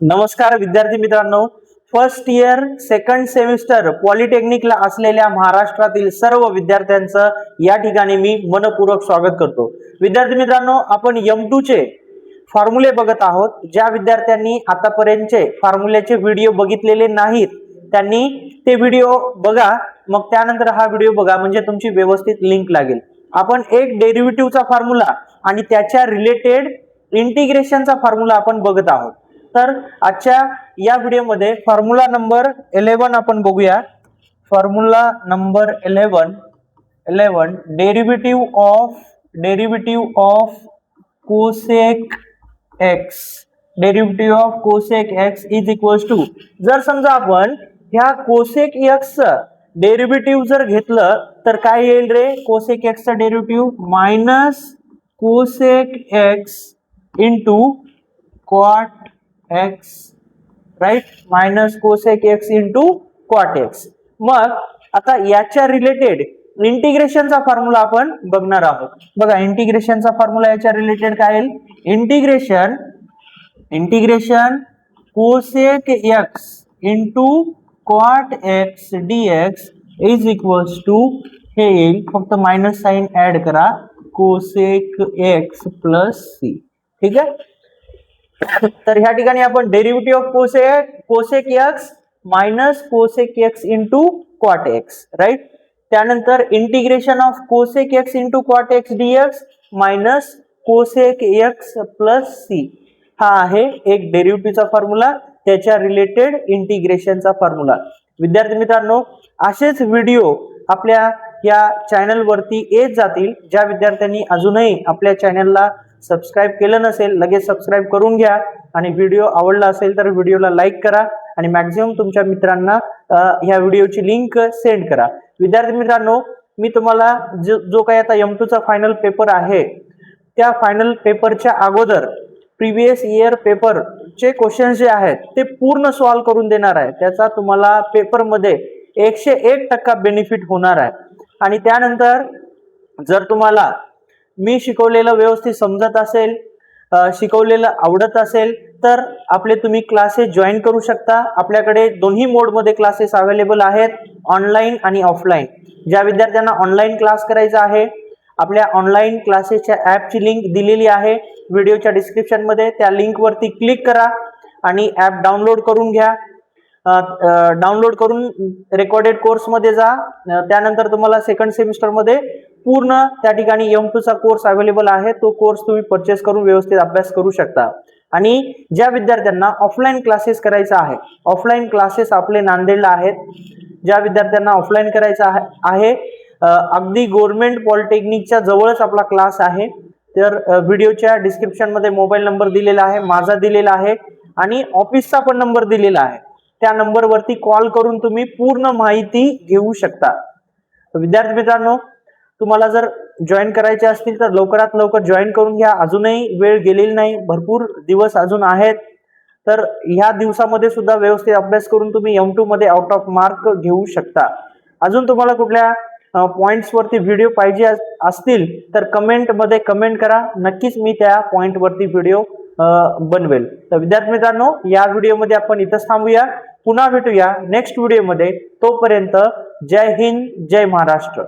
नमस्कार विद्यार्थी मित्रांनो फर्स्ट इयर सेकंड सेमिस्टर पॉलिटेक्निकला असलेल्या महाराष्ट्रातील सर्व विद्यार्थ्यांचं या ठिकाणी मी मनपूर्वक स्वागत करतो. विद्यार्थी मित्रांनो आपण यम चे फॉर्म्युले बघत आहोत. ज्या विद्यार्थ्यांनी आतापर्यंतचे फॉर्म्युल्याचे व्हिडिओ बघितलेले नाहीत त्यांनी ते व्हिडिओ बघा. मग त्यानंतर हा व्हिडिओ बघा म्हणजे तुमची व्यवस्थित लिंक लागेल. आपण एक डेरिव्हेटिव्हचा फॉर्म्युला आणि त्याच्या रिलेटेड इंटिग्रेशनचा फॉर्म्युला आपण बघत आहोत. तर आजच्या या व्हिडिओमध्ये फॉर्म्युला नंबर इलेव्हन आपण बघूया. Formula number eleven eleven derivative of derivative of cosec x derivative of cosec x is equals to जर समजा आपण ह्या कोसेक एक्स डेरिव्हेटिव्ह जर घेतलं तर काय येईल रे? कोसेक एक्सचा derivative minus cosec x into cot x right minus cosec x into cot x मग आता याच्या रिलेटेड इंटिग्रेशनचा फॉर्म्युला आपण बघणार आहोत. बघा इंटिग्रेशनचा फॉर्म्युला याच्या रिलेटेड काय येईल? Integration integration cosec x into cot x d x is equals to हे येईल. फक्त मायनस साईन ऍड करा. कोसेक एक्स प्लस सी ठीक आहे? तर ह्या ठिकाणी आपण derivative of cosec cosec x minus cosec x into cot x right त्यानंतर integration of cosec x into cot x d x minus cosec x plus c हा आहे एक डेरिव्हेटिव्हचा फॉर्म्युला त्याच्या रिलेटेड इंटिग्रेशनचा फॉर्म्युला विद्यार्थी मित्रांनो असेच व्हिडिओ आपल्या या चॅनलवरती येत जातील. ज्या विद्यार्थ्यांनी अजूनही आपल्या चॅनलला सबस्क्राईब केलं नसेल लगेच सबस्क्राईब करून घ्या. आणि व्हिडिओ आवडला असेल तर व्हिडिओला लाईक करा. आणि मॅक्झिमम तुमच्या मित्रांना ह्या व्हिडिओची लिंक सेंड करा. विद्यार्थी मित्रांनो मी तुम्हाला जो जो काही आता एम टूचा फायनल पेपर आहे त्या फायनल पेपरच्या अगोदर प्रिव्हियस इयर पेपरचे क्वेश्चन जे आहेत ते पूर्ण सॉल्व्ह करून देणार आहे. त्याचा तुम्हाला पेपरमध्ये एकशे एक टक्का बेनिफिट होणार आहे. आणि त्यानंतर जर तुम्हाला मी शिकवलेलं व्यवस्थित समजत असेल शिकवलेलं आवडत असेल तर आपले तुम्ही क्लासेस जॉईन करू शकता. आपल्याकडे दोन्ही मोडमध्ये क्लासेस अवेलेबल आहेत ऑनलाईन आणि ऑफलाईन ज्या विद्यार्थ्यांना ऑनलाईन क्लास करायचा आहे आपल्या ऑनलाईन क्लासेसच्या ॲपची लिंक दिलेली आहे. व्हिडिओच्या डिस्क्रिप्शनमध्ये त्या लिंकवरती क्लिक करा आणि ॲप डाउनलोड करून घ्या. डाउनलोड करून रेकॉर्डेड कोर्समध्ये जा. त्यानंतर तुम्हाला सेकंड सेमिस्टरमध्ये पूर्ण त्या ठिकाणी एम चा कोर्स अवेलेबल आहे. तो कोर्स तुम्ही परचेस करून व्यवस्थित अभ्यास करू शकता. आणि ज्या विद्यार्थ्यांना ऑफलाईन क्लासेस करायचा आहे ऑफलाईन क्लासेस आपले नांदेडला आहेत. ज्या विद्यार्थ्यांना ऑफलाईन करायचा आहे- अगदी गव्हर्नमेंट पॉलिटेक्निकच्या जवळच आपला क्लास आहे. तर व्हिडिओच्या डिस्क्रिप्शनमध्ये मोबाईल नंबर दिलेला आहे माझा दिलेला आहे. आणि ऑफिसचा पण नंबर दिलेला आहे. त्या नंबरवरती कॉल करून तुम्ही पूर्ण माहिती घेऊ शकता. विद्यार्थी मित्रांनो तुम्हाला जर जॉईन करायचे असतील तर लवकरात लवकर जॉईन करून घ्या. अजूनही वेळ गेलेली नाही. भरपूर दिवस अजून आहेत. तर ह्या दिवसामध्ये सुद्धा व्यवस्थित अभ्यास करून तुम्ही एम टू मध्ये आउट ऑफ मार्क घेऊ शकता. अजून तुम्हाला कुठल्या पॉइंट्स वरती व्हिडिओ पाहिजे अस- असतील तर कमेंटमध्ये कमेंट करा. नक्कीच मी त्या पॉइंट वरती व्हिडिओ बनवेल. तर विद्यार्थी मित्रांनो या व्हिडिओमध्ये आपण इथंच थांबूया. पुन्हा भेटूया नेक्स्ट व्हिडिओमध्ये तोपर्यंत जय हिंद जय महाराष्ट्र.